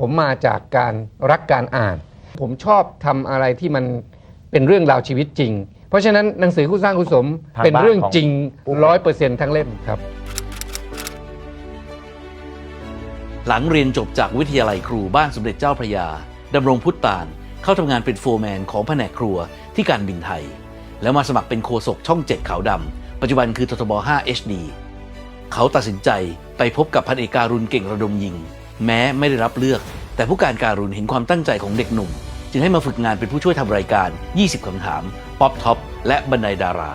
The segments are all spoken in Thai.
ผมมาจากการรักการอ่าน ผมชอบทำอะไรที่มันเป็นเรื่องราวชีวิตจริง เพราะฉะนั้นหนังสือคู่สร้างคู่สมทางเป็นเรื่องบ้านของ จริงปุ๊กร้อยเปอร์เซ็นต์ทั้งเล่มครับ หลังเรียนจบจากวิทยาลัยครูบ้านสมเด็จเจ้าพระยา ดำรงพุทธตาน เข้าทำงานเป็นโฟร์แมนของแผนกครัวที่การบินไทย แล้วมาสมัครเป็นโฆษกช่อง7ขาวดำ ปัจจุบันคือททบ 5 HD เขาตัดสินใจไปพบกับพันเอกการุณเก่งระดมยิง แม้ไม่ได้รับเลือก แต่ผู้การการุณเห็นความตั้งใจของเด็กหนุ่ม จึงให้มาฝึกงานเป็นผู้ช่วยทำรายการ 20 คำถาม ป๊อปท็อป และบันไดดารา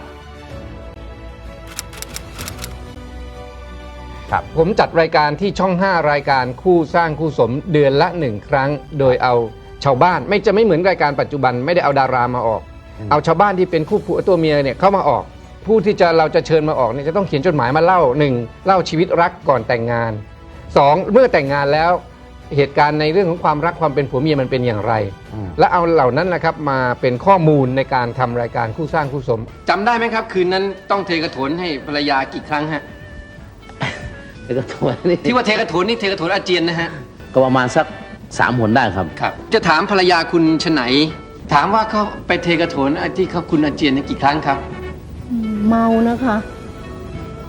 ครับผมจัดรายการที่ช่อง 5 รายการคู่สร้างคู่สมเดือนละหนึ่งครั้ง โดยเอาชาวบ้านไม่จะไม่เหมือนรายการปัจจุบันไม่ได้เอาดารามาออกอืมเอาชาวบ้านที่เป็นคู่ผัวตัวเมียเนี่ยเข้ามาออก ผู้ที่จะเราจะเชิญมาออกเนี่ยจะต้องเขียนจดหมายมาเล่าหนึ่งเล่าชีวิตรักก่อนแต่งงาน สองเมื่อแต่งงานแล้วเหตุการณ์ในเรื่องของความรักความเป็นผัวเมียมันเป็นอย่างไร อืม และเอาเหล่านั้นนะครับมาเป็นข้อมูลในการทำรายการคู่สร้างคู่สม จำได้ไหมครับ คืนนั้นต้องเทกระโถนให้ภรรยากี่ครั้งฮะ แล้วก็ตัวนี่ที่ว่าเทกระโถนนี่เทกระโถนอาเจียนนะฮะ ก็ประมาณสักสามหนได้ครับ ครับ จะถามภรรยาคุณชไหน ถามว่าเขาไปเทกระโถนไอ้ที่เขาคุณอาเจียนเนี่ยกี่ครั้งครับเมานะคะ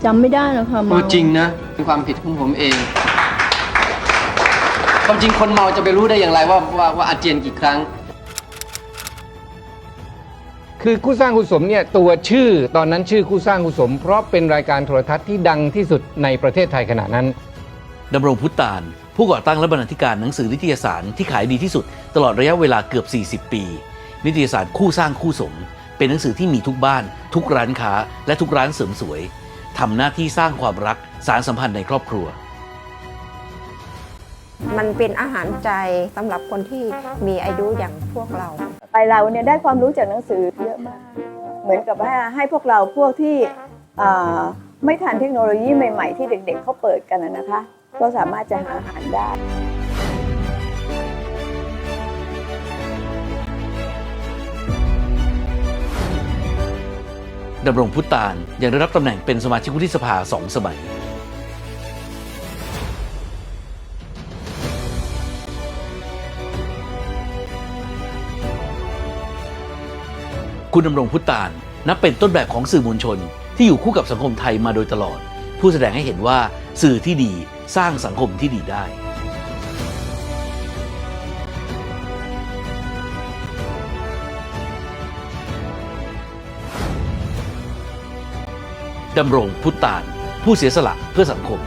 จำไม่ได้นะคะโอ้เมาจริงนะเป็นความผิดของผมเอง ความจริงคนเมาจะไปรู้ได้อย่างไรว่าว่าว่าอาเจียนกี่ครั้ง คือคู่สร้างคู่สมเนี่ยตัวชื่อตอนนั้นชื่อคู่สร้างคู่สม เพราะเป็นรายการโทรทัศน์ที่ดังที่สุดในประเทศไทยขณะนั้นดำรงพุทธตาน ผู้ก่อตั้งและบรรณาธิการหนังสือนิตยสารที่ขายดีที่สุด ตลอดระยะเวลาเกือบ 40 ปี นิตยสารคู่สร้างคู่สม เป็นหนังสือที่มีทุกบ้าน ทุกร้านค้า และทุกร้านเสริมสวยทำหน้าที่สร้างความรักสารสัมพันธ์ในครอบครัว มันเป็นอาหารใจสำหรับคนที่มีอายุอย่างพวกเรา ไปเราเนี่ยได้ความรู้จากหนังสือเยอะมาก เหมือนกับว่าให้พวกเราพวกที่อ่าไม่ทันเทคโนโลยีใหม่ ๆ ที่เด็ก ๆเขาเปิดกันนะนะคะ ก็สามารถจะหาอาหารได้ดำรงพุทธตานยังได้รับตำแหน่งเป็นสมาชิกวุฒิสภาสองสมัย คุณดำรงพุตาน นับเป็นต้นแบบของสื่อมวลชน ที่อยู่คู่กับสังคมไทยมาโดยตลอด ผู้แสดงให้เห็นว่าสื่อที่ดีสร้างสังคมที่ดีได้ดำรงพุตาน ผู้เสียสละเพื่อสังคม